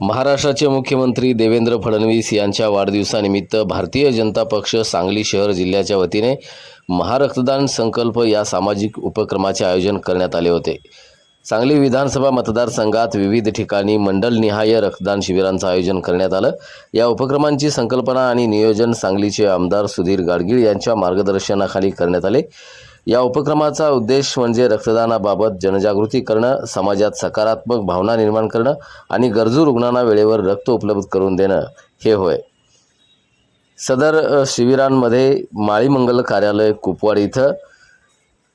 महाराष्ट्राचे मुख्यमंत्री देवेंद्र फडणवीस यांच्या वाढदिवसानिमित्त भारतीय जनता पक्ष सांगली शहर जिल्ह्याच्या वतीने महारक्तदान संकल्प या सामाजिक उपक्रमाचे आयोजन करण्यात आले होते. सांगली विधानसभा मतदारसंघात विविध ठिकाणी मंडलनिहाय रक्तदान शिबिरांचं आयोजन करण्यात आलं. या उपक्रमांची संकल्पना आणि नियोजन सांगलीचे आमदार सुधीर गाडगीळ यांच्या मार्गदर्शनाखाली करण्यात आले. या उपक्रमाचा उद्देश म्हणजे रक्तदानाबाबत जनजागृती करणं समाजात सकारात्मक भावना निर्माण करणं आणि गरजू रुग्णांना वेळेवर रक्त उपलब्ध करून देणं. हे होय. सदर शिबिरांमध्ये माळीमंगल कार्यालय कुपवाड इथं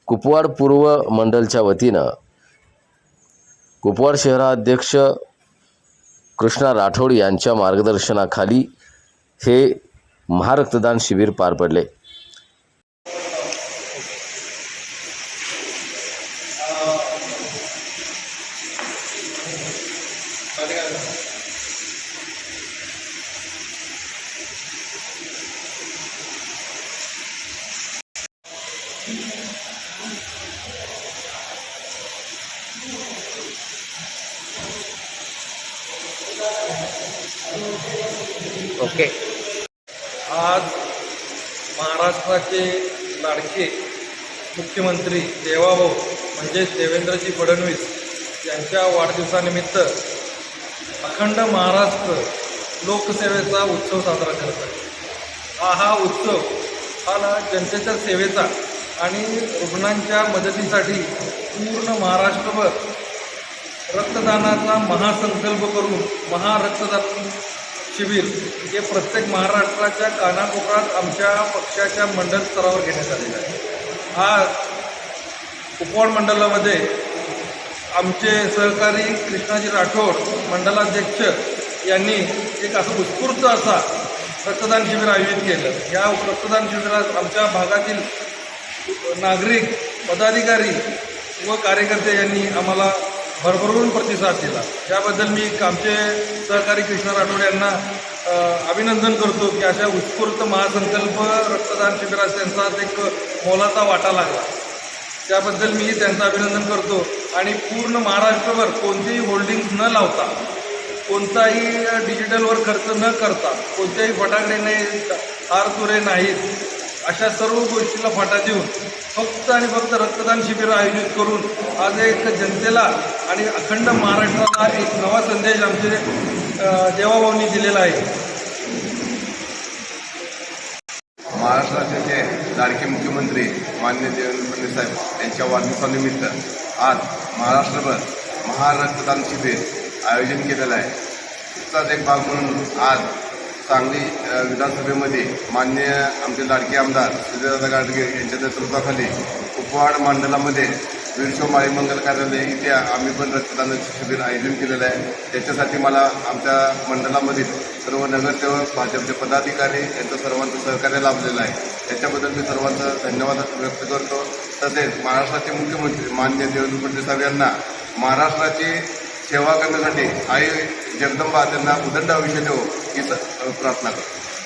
कुपवाड पूर्व मंडलच्या वतीनं कुपवाड शहराध्यक्ष कृष्णा राठोड यांच्या मार्गदर्शनाखाली हे महारक्तदान शिबिर पार पडले. ओके. आज महाराष्ट्राचे लाडके मुख्यमंत्री देवाभाऊ म्हणजेच देवेंद्रजी फडणवीस यांच्या वाढदिवसानिमित्त अखंड महाराष्ट्र लोकसेवेचा उत्सव साजरा करत आहे हा हा उत्सव हा ना जनतेच्या सेवेचा आणि रुग्णांच्या मदतीसाठी पूर्ण महाराष्ट्रभर रक्तदानाचा महासंकल्प करून महारक्तदान शिबिर हे प्रत्येक महाराष्ट्राच्या कानाकोपऱ्यात आमच्या पक्षाच्या मंडल स्तरावर घेण्यात आलेलं आहे. आज कुपवाड मंडलामध्ये आमचे सहकारी कृष्णाजी राठोड मंडलाध्यक्ष यांनी एक असं उत्स्फूर्त असा रक्तदान शिबिर आयोजित केलं. या रक्तदान शिबिरात आमच्या भागातील नागरिक पदाधिकारी व कार्यकर्ते यांनी आम्हाला भरभरून प्रतिसाद दिला. त्याबद्दल मी आमचे सहकारी कृष्णा राठोड यांना अभिनंदन करतो की अशा उत्स्फूर्त महासंकल्प रक्तदान शिबिरात त्यांचा एक मोलाचा वाटा लागला. त्याबद्दल मी त्यांचं अभिनंदन करतो आणि पूर्ण महाराष्ट्रभर कोणतेही होल्डिंग्स न लावता कोणताही डिजिटलवर खर्च न करता कोणत्याही फटाकडे नाही हार तुरे नाहीत अशा सर्व गोष्टीला फाटा देऊन फक्त आणि फक्त रक्तदान शिबिर आयोजित करून आज एक जनतेला आणि अखंड महाराष्ट्राला एक नवा संदेश आमचे देवाभाऊंनी दिलेला आहे. महाराष्ट्राचे जे लाडके मुख्यमंत्री मान्य देवेंद्र फडणवीस साहेब यांच्या वाढदिवसानिमित्त आज महाराष्ट्रभर महारक्तदान शिबिर आयोजन केलेलं आहे. त्याचाच एक भाग म्हणून आज सांगली विधानसभेमध्ये मान्य आमचे लाडके आमदार सुजयदादा गाडगे यांच्या नेतृत्वाखाली कुपवाड मंडळामध्ये वीरशो माळी मंगल कार्यालय इथे आम्ही पण रक्तदानाचे शिबिर आयोजन केलेलं आहे. त्याच्यासाठी मला आमच्या मंडळामधील सर्व नगरसेवक भाजपचे पदाधिकारी यांचं सर्वांचं सहकार्य लाभलेलं आहे. त्याच्याबद्दल मी सर्वांचं धन्यवाद व्यक्त करतो. तसेच महाराष्ट्राचे मुख्यमंत्री मान्य देवेंद्र फडणवीस साहेब यांना महाराष्ट्राची सेवा करण्यासाठी आई जगदंबा त्यांना उदंड आयुष्य देऊ हो, ही আমি প্রার্থনা করতেছি